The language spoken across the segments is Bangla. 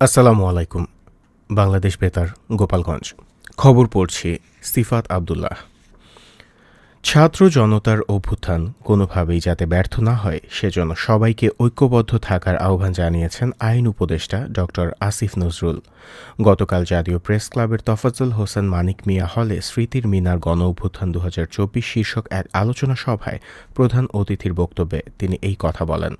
আসসালামু আলাইকুম বাংলাদেশ বেতার গোপালগঞ্জ। খবর পড়ছে সিফাত আবদুল্লাহ। ছাত্র জনতার অভ্যুত্থান কোনোভাবেই যাতে ব্যর্থ না হয়, সেজন্য সবাইকে ঐক্যবদ্ধ থাকার আহ্বান জানিয়েছেন আইন উপদেষ্টা ড. আসিফ নজরুল। গতকাল জাতীয় প্রেস ক্লাবের তফাজ্জল হোসেন মানিক মিয়া হলে স্মৃতির মিনার গণ অভ্যুত্থান দু শীর্ষক এক আলোচনা সভায় প্রধান অতিথির বক্তব্যে তিনি এই কথা বলেন।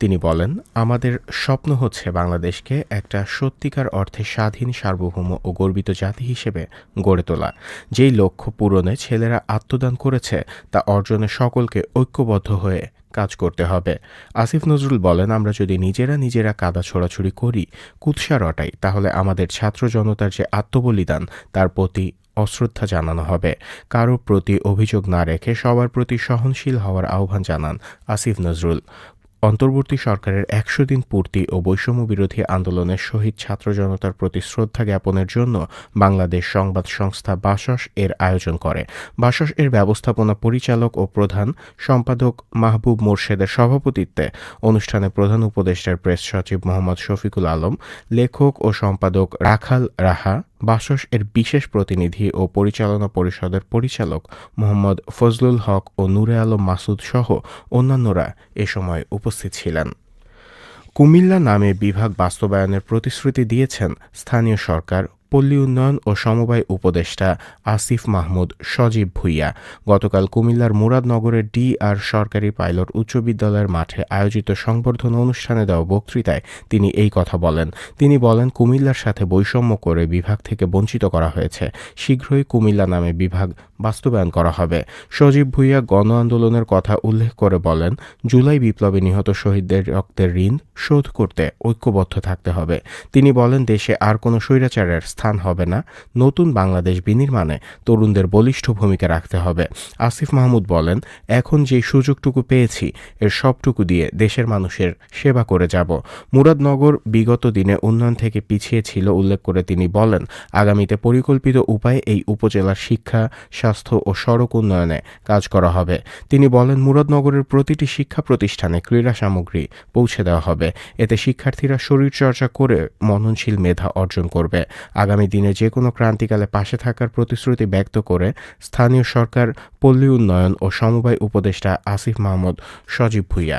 তিনি বলেন, আমাদের স্বপ্ন হচ্ছে বাংলাদেশকে একটা সত্যিকার অর্থে স্বাধীন, সার্বভৌম ও গর্বিত জাতি হিসেবে গড়ে তোলা। যেই লক্ষ্য পূরণে ছেলেরা আত্মদান করেছে তা অর্জনে সকলকে ঐক্যবদ্ধ হয়ে কাজ করতে হবে। আসিফ নজরুল বলেন, আমরা যদি নিজেরা নিজেরা কাদা ছোড়াছুড়ি করি, কুৎসা রটাই, তাহলে আমাদের ছাত্র জনতার যে আত্মবলিদান, তার প্রতি অশ্রদ্ধা জানানো হবে। কারও প্রতি অভিযোগ না রেখে সবার প্রতি সহনশীল হওয়ার আহ্বান জানান আসিফ নজরুল। অন্তর্বর্তী সরকারের একশো দিন পূর্তি ও বৈষম্য বিরোধী আন্দোলনের শহীদ ছাত্র জনতার প্রতি শ্রদ্ধা জ্ঞাপনের জন্য বাংলাদেশ সংবাদ সংস্থা বাসস এর আয়োজন করে। বাসস এর ব্যবস্থাপনা পরিচালক ও প্রধান সম্পাদক মাহবুব মোর্শেদের সভাপতিত্বে অনুষ্ঠানে প্রধান উপদেষ্টার প্রেস সচিব মোহাম্মদ শফিকুল আলম, লেখক ও সম্পাদক রাখাল রাহা বাসস এর বিশেষ প্রতিনিধি ও পরিচালনা পরিষদের পরিচালক মোহাম্মদ ফজলুল হক ও নূরে আলম মাসুদ সহ অন্যান্যরা এ সময় উপস্থিত ছিলেন। কুমিল্লা নামে বিভাগ বাস্তবায়নের প্রতিশ্রুতি দিয়েছেন স্থানীয় সরকার পল্লী উন্নয়ন ও সমবায় উপদেষ্টা আসিফ মাহমুদ সজীব ভুইয়া। গতকাল কুমিল্লার মুরাদনগরের ডি আর সরকারি পাইলট উচ্চ বিদ্যালয়ের মাঠে আয়োজিত সংবর্ধনা অনুষ্ঠানে দেওয়া বক্তৃতায় তিনি এই কথা বলেন। তিনি বলেন, কুমিল্লার সাথে বৈষম্য করে বিভাগ থেকে বঞ্চিত করা হয়েছে। শীঘ্রই কুমিল্লা নামে বিভাগ বাস্তবায়ন করা হবে। সজীব ভুইয়া গণ আন্দোলনের কথা উল্লেখ করে বলেন, জুলাই বিপ্লবে নিহত শহীদদের রক্তের ঋণ শোধ করতে ঐক্যবদ্ধ থাকতে হবে। তিনি বলেন, দেশে আর কোনো স্বৈরাচারের স্থান হবে না। নতুন বাংলাদেশ বিনির্মাণে তরুণদের বলিষ্ঠ ভূমিকা রাখতে হবে। আসিফ মাহমুদ বলেন, এখন যে সুযোগটুকু পেয়েছি, এর সবটুকু দিয়ে দেশের মানুষের সেবা করে যাব। মুরাদনগর বিগত দিনে উন্নয়ন থেকে পিছিয়ে ছিল উল্লেখ করে তিনি বলেন, আগামীতে পরিকল্পিত উপায়ে এই উপজেলার শিক্ষা, স্বাস্থ্য ও সড়ক উন্নয়নে কাজ করা হবে। তিনি বলেন, মুরাদনগরের প্রতিটি শিক্ষা প্রতিষ্ঠানে ক্রীড়া সামগ্রী পৌঁছে দেওয়া হবে। এতে শিক্ষার্থীরা শরীরচর্চা করে মননশীল মেধা অর্জন করবে। আগামী দিনে যে কোনো ক্রান্তিকালে পাশে থাকার প্রতিশ্রুতি ব্যক্ত করে স্থানীয় সরকার, পল্লী উন্নয়ন ও সমবায় উপদেষ্টা আসিফ মাহমুদ সজীব ভুইয়া।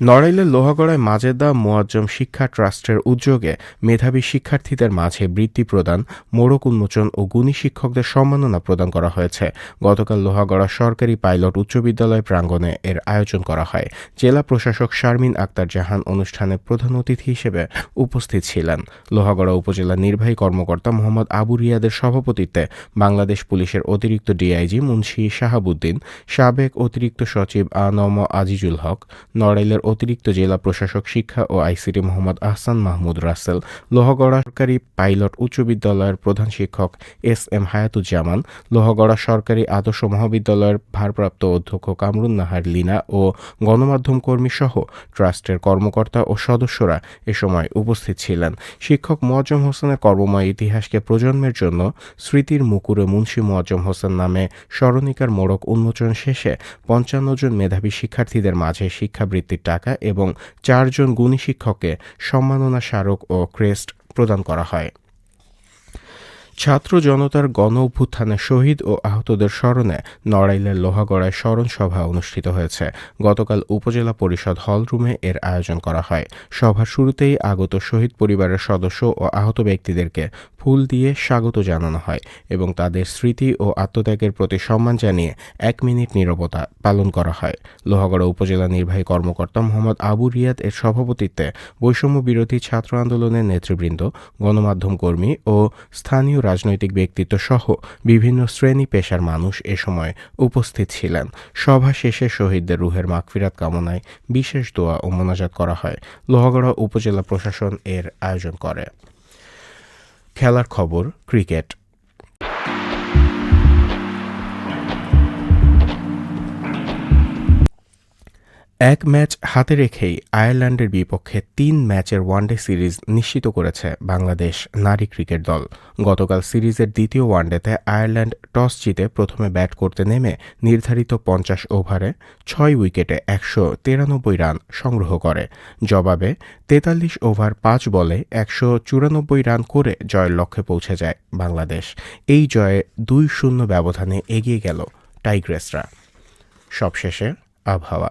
নড়াইলের লোহাগড়ায় মাজেদা মোয়াজ্জম শিক্ষা ট্রাস্টের উদ্যোগে মেধাবী শিক্ষার্থীদের মাঝে বৃত্তি প্রদান, মোড়ক উন্মোচন ও গুণী শিক্ষকদের সম্মাননা প্রদান করা হয়েছে। গতকাল লোহাগড়া সরকারি পাইলট উচ্চ বিদ্যালয় প্রাঙ্গণে এর আয়োজন করা হয়। জেলা প্রশাসক শারমিন আক্তার জাহান অনুষ্ঠানে প্রধান অতিথি হিসেবে উপস্থিত ছিলেন। লোহাগড়া উপজেলা নির্বাহী কর্মকর্তা মোহাম্মদ আবু রিয়াদের সভাপতিত্বে বাংলাদেশ পুলিশের অতিরিক্ত ডিআইজি মুন্সি শাহাবুদ্দিন, সাবেক অতিরিক্ত সচিব আনম আজিজুল হক, নড়াইলের অতিরিক্ত জেলা প্রশাসক শিক্ষা ও আইসিটি মোহাম্মদ আহসান মাহমুদ রাসেল, লোহগড়া সরকারি পাইলট উচ্চ বিদ্যালয়ের প্রধান শিক্ষক এস এম হায়াতুজ্জামান, লোহগড়া সরকারি আদর্শ মহাবিদ্যালয়ের ভারপ্রাপ্ত অধ্যক্ষ কামরুন নাহার লিনা ও গণমাধ্যম কর্মী সহ ট্রাস্টের কর্মকর্তা ও সদস্যরা এ সময় উপস্থিত ছিলেন। শিক্ষক মোয়াজ্জম হোসেনের কর্মময় ইতিহাসকে প্রজন্মের জন্য স্মৃতির মুকুরে মুন্সী মোয়াজ্জম হোসেন নামে স্মরণিকার মোড়ক উন্মোচন শেষে পঞ্চান্ন জন মেধাবী শিক্ষার্থীদের মাঝে শিক্ষাবৃত্তির টাকা এবং চারজন গুণী শিক্ষককে সম্মাননা স্মারক ও ক্রেস্ট প্রদান করা হয়। ছাত্র জনতার গণ অভ্যুত্থানে শহীদ ও আহতদের স্মরণে নড়াইলের লোহাগড়ায় স্মরণ সভা অনুষ্ঠিত হয়েছে। গতকাল উপজেলা পরিষদ হলরুমে এর আয়োজন করা হয়। সভার শুরুতেই আগত শহীদ পরিবারের সদস্য ও আহত ব্যক্তিদেরকে ফুল দিয়ে স্বাগত জানানো হয় এবং তাদের স্মৃতি ও আত্মত্যাগের প্রতি সম্মান জানিয়ে এক মিনিট নীরবতা পালন করা হয়। লোহাগড়া উপজেলা নির্বাহী কর্মকর্তা মোহাম্মদ আবু রিয়াদ এর সভাপতিত্বে বৈষম্য বিরোধী ছাত্র আন্দোলনের নেতৃবৃন্দ, গণমাধ্যম কর্মী ও স্থানীয় রাজনৈতিক ব্যক্তিত্ব সহ বিভিন্ন শ্রেণি পেশার মানুষ এ সময় উপস্থিত ছিলেন। সভা শেষে শহীদদের রুহের মাগফিরাত কামনায় বিশেষ দোয়া ও মোনাজাত করা হয়। লোহাগড়া উপজেলা প্রশাসন এর আয়োজন করে। খেলার খবর, ক্রিকেট। এক ম্যাচ হাতে রেখেই আয়ারল্যান্ডের বিপক্ষে তিন ম্যাচের ওয়ানডে সিরিজ নিশ্চিত করেছে বাংলাদেশ নারী ক্রিকেট দল। গতকাল সিরিজের দ্বিতীয় ওয়ানডেতে আয়ারল্যান্ড টস জিতে প্রথমে ব্যাট করতে নেমে নির্ধারিত পঞ্চাশ ওভারে ছয় উইকেটে একশো তিরানব্বই রান সংগ্রহ করে। জবাবে তেতাল্লিশ ওভার পাঁচ বলে একশো চুরানব্বই রান করে জয়ের লক্ষ্যে পৌঁছে যায় বাংলাদেশ। এই জয়ে দুই শূন্য ব্যবধানে এগিয়ে গেল টাইগ্রেসরা। সবশেষে আবহাওয়া।